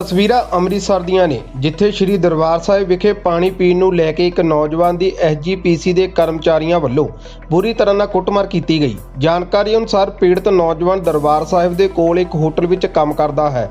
ਤਸਵੀਰਾਂ ਅੰਮ੍ਰਿਤਸਰ ਦੀਆਂ ਨੇ, ਜਿੱਥੇ ਸ੍ਰੀ ਦਰਬਾਰ ਸਾਹਿਬ ਵਿਖੇ ਪਾਣੀ ਪੀਣ ਨੂੰ ਲੈ ਕੇ ਇੱਕ ਨੌਜਵਾਨ ਦੀ ਐਸਜੀਪੀਸੀ ਦੇ ਕਰਮਚਾਰੀਆਂ ਵੱਲੋਂ ਬੁਰੀ ਤਰ੍ਹਾਂ ਨਾਲ ਕੁੱਟਮਾਰ ਕੀਤੀ ਗਈ। ਜਾਣਕਾਰੀ ਅਨੁਸਾਰ ਪੀੜਤ ਨੌਜਵਾਨ ਦਰਬਾਰ ਸਾਹਿਬ ਦੇ ਕੋਲ ਇੱਕ ਹੋਟਲ ਵਿੱਚ ਕੰਮ ਕਰਦਾ ਹੈ।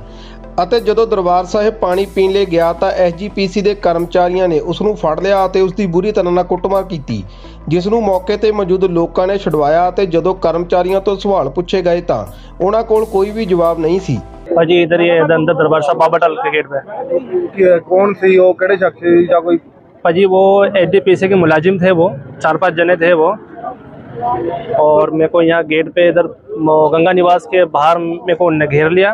ਅਤੇ ਜਦੋਂ ਦਰਬਾਰ ਸਾਹਿਬ ਪਾਣੀ ਪੀਣ ਲਈ ਗਿਆ ਤਾਂ ਐਸਜੀਪੀਸੀ ਦੇ ਕਰਮਚਾਰੀਆਂ ਨੇ ਉਸ ਨੂੰ ਫੜ ਲਿਆ ਅਤੇ ਉਸ ਦੀ ਬੁਰੀ ਤਰ੍ਹਾਂ ਨਾਲ ਕੁੱਟਮਾਰ ਕੀਤੀ ਜਿਸ ਨੂੰ ਮੌਕੇ ਤੇ ਮੌਜੂਦ ਲੋਕਾਂ ਨੇ ਛੁਡਵਾਇਆ ਅਤੇ ਜਦੋਂ ਕਰਮਚਾਰੀਆਂ ਤੋਂ ਸਵਾਲ ਪੁੱਛੇ ਗਏ ਤਾਂ ਉਹਨਾਂ ਕੋਲ ਕੋਈ ਵੀ ਜਵਾਬ ਨਹੀਂ ਸੀ ਭਾਜੀ ਇਧਰ ਹੀ ਹੈ ਅੰਦਰ ਦਰਬਾਰ ਸਾਹਿਬ ਬਾਬਾ ਟਲ के गेट पे ਕਿ ਕੌਣ ਸੀ ਉਹ ਕਿਹੜੇ ਸ਼ਖਸ ਸੀ ਜਾਂ ਕੋਈ भाजी वो एच के मुलाजिम थे वो चार पांच जने थे वो और मेरे को यहाँ गेट पे इधर म- गंगा निवास के बाहर मेरे को उनने घेर लिया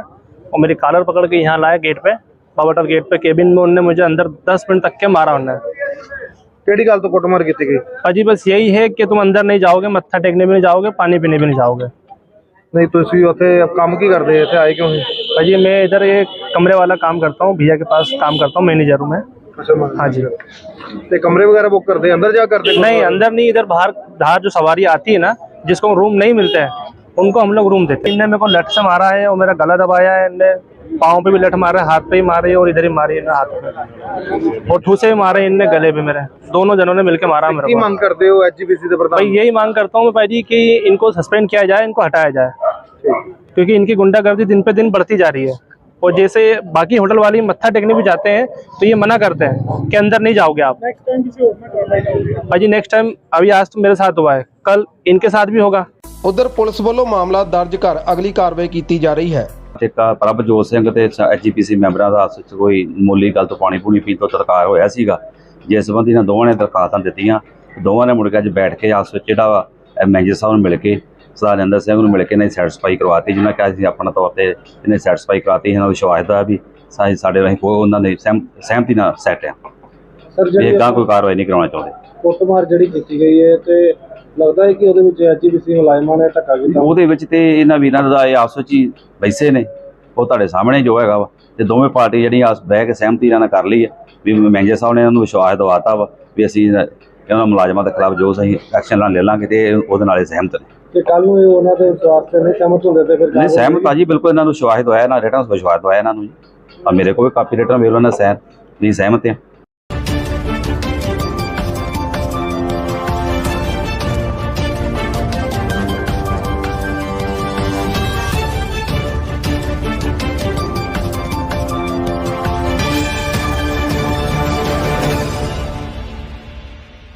और मेरी कालर पकड़ के यहाँ लाया गेट पे बाबाटल गेट पे केबिन में उनने मुझे अंदर दस मिनट तक के मारा उन्होंने केड़ी गाल तो कुटमार की थी अजी हाँ बस यही है कि तुम अंदर नहीं जाओगे मत्था टेकने भी नहीं जाओगे पानी पीने भी नहीं जाओगे। नहीं तो इसी होते अब काम की कर रहे थे आए क्यों अजी हाँ मैं इधर ये कमरे वाला काम करता हूँ भैया के पास काम करता हूँ मैनेजर हूँ मैं। अच्छा, हाँ जी। ते कमरे वगैरह बुक कर दे अंदर जा कर दे नहीं अंदर नहीं इधर बाहर बाहर जो सवारी आती है ना जिसको रूम नहीं मिलता है उनको हम लोग रूम देते हैं। इनने मेरे को लट से मारा है और मेरा गला दबाया है। इनने पाँव पे भी लठ मारा है हाथ पे भी मारे और इधर ही मारी है हाथ पे। और ठूसे भी मारे इनने गले भी मेरे। दोनों जनों ने मिलकर मारा मेरे मांग करते हो से भाई यही मांग करता हूँ भाई जी की इनको सस्पेंड किया जाए इनको हटाया जाए। क्योंकि इनकी गुंडागर्दी दिन पे दिन बढ़ती जा रही है। और जैसे बाकी होटल वाले मत्था टेकने भी जाते हैं तो ये मना करते हैं कि अंदर नहीं जाओगे आप। भाई जी नेक्स्ट टाइम अभी आज तो मेरे साथ हुआ है। कल इनके साथ भी होगा। ਉਧਰ ਪੁਲਿਸ ਵੱਲੋਂ ਮਾਮਲਾ ਦਰਜ ਕਰ ਅਗਲੀ ਕਾਰਵਾਈ ਕੀਤੀ ਜਾ ਰਹੀ ਹੈ। ਤੇ ਕਾ ਪ੍ਰਭਜੋਤ ਸਿੰਘ ਤੇ ਐਚਜੀਪੀਸੀ ਮੈਂਬਰਾਂ ਦਾ ਆਪਸ ਵਿੱਚ ਕੋਈ ਮੂਲੀ ਗੱਲ ਤੋਂ ਪਾਣੀ ਪੂਣੀ ਪੀਣ ਤੋਂ ਤਤਕਾਰ ਹੋਇਆ ਸੀਗਾ। ਜਿਸ ਸੰਬੰਧੀ ਨਾਲ ਦੋਵਾਂ ਨੇ ਦਰਖਾਸਤਾਂ ਦਿੱਤੀਆਂ। ਦੋਵਾਂ ਨੇ ਮੁੜ ਕੇ ਅੱਜ ਬੈਠ ਕੇ ਆਪਸ ਵਿੱਚ ਜਿਹੜਾ ਵਾ ਇਹ ਮੈਨੇਜਰ ਸਾਹਿਬ ਨੂੰ ਮਿਲ ਕੇ ਸਰਦਾਰ ਨਰਿੰਦਰ ਸਿੰਘ ਨੂੰ ਮਿਲ ਕੇ ਨੇ ਸੈਟੀਸਫਾਈ ਕਰਵਾਤੀ। ਜਿਹਨਾਂ ਕਿਹਾ ਸੀ ਆਪਣਾ ਤੌਰ ਤੇ ਇਹਨੇ ਸੈਟੀਸਫਾਈ ਕਰਾਤੀ। ਇਹਨਾਂ ਨੂੰ ਵਿਸ਼ਵਾਸ ਦਾ ਵੀ ਸਾਡੀ ਸਾਡੇ ਰਾਹੀਂ ਕੋਈ ਉਹਨਾਂ ਨੇ ਸਹਿਮ- ਸਹਿਮਤੀ ਨਾਲ ਸੈਟ ਆ। ਸਰ ਵੀ ਗਾਂ ਕੋਈ ਕਾਰਵਾਈ ਨਹੀਂ ਕਰਾਉਣਾ ਚਾਹੁੰਦੇ। ਕੁੱਟਮਾਰ ਜਿਹੜੀ ਕੀਤੀ ਗਈ ਹੈ ਤੇ ਲੱਗਦਾ ਹੈ ਕਿ ਉਹਦੇ ਵਿੱਚ ਐਚਜੀਪੀਸੀ ਮੁਲਾਜ਼ਮਾਂ ਨੇ ਧੱਕਾ ਕੀਤਾ। ਉਹਦੇ ਵਿੱਚ ਤੇ ਇਹਨਾਂ ਵੀਰਾਂ ਦਾ ਇਹ ਆਪਸ ਵਿੱਚ ਹੀ ਬੈਸੇ ਨੇ। ਉਹ ਤੁਹਾਡੇ ਸਾਹਮਣੇ ਜੋ ਹੈਗਾ ਵਾ। ਤੇ ਦੋਵੇਂ ਪਾਰਟੀ ਜਿਹੜੀਆਂ ਆਸ ਬਹਿ ਕੇ ਸਹਿਮਤੀ ਨਾਲ ਕਰ ਲਈ ਹੈ ਵੀ ਮੈਨੇਜਰ ਸਾਹਿਬ ਨੇ ਇਹਨਾਂ ਨੂੰ ਵਿਸ਼ਵਾਸ ਦਿਵਾਤਾ ਵਾ ਵੀ ਅਸੀਂ ਇਹਨਾਂ ਮੁਲਾਜ਼ਮਾਂ ਦੇ ਖਿਲਾਫ ਜੋ ਸਹੀ ਐਕਸ਼ਨ ਲੈ ਲਾਂਗੇ ਤੇ ਉਹਦੇ ਨਾਲੇ ਸਹਿਮਤ ਨੇ। ਕਿ ਕੱਲ ਨੂੰ ਇਹ ਉਹਨਾਂ ਦੇ ਵਿਸ਼ਵਾਸ ਤੇ ਨਹੀਂ ਸਹਿਮਤ ਹੁੰਦੇ ਤੇ ਫਿਰ ਨਹੀਂ ਸਹਿਮਤ ਆ ਜੀ ਬਿਲਕੁਲ ਇਹਨਾਂ ਨੂੰ ਵਿਸ਼ਵਾਸ ਦਵਾਇਆ ਨਾ ਰਿਟਰਨ ਵਿਸ਼ਵਾਸ ਦਵਾਇਆ ਇਹਨਾਂ ਨੂੰ ਜੀ। ਆ ਮੇਰੇ ਕੋਲ ਵੀ ਕਾਪੀ ਰਿਟਰਨ ਮਿਲ ਉਹਨਾਂ ਸਹਿਨ ਵੀ ਸਹਿਮਤ ਆ।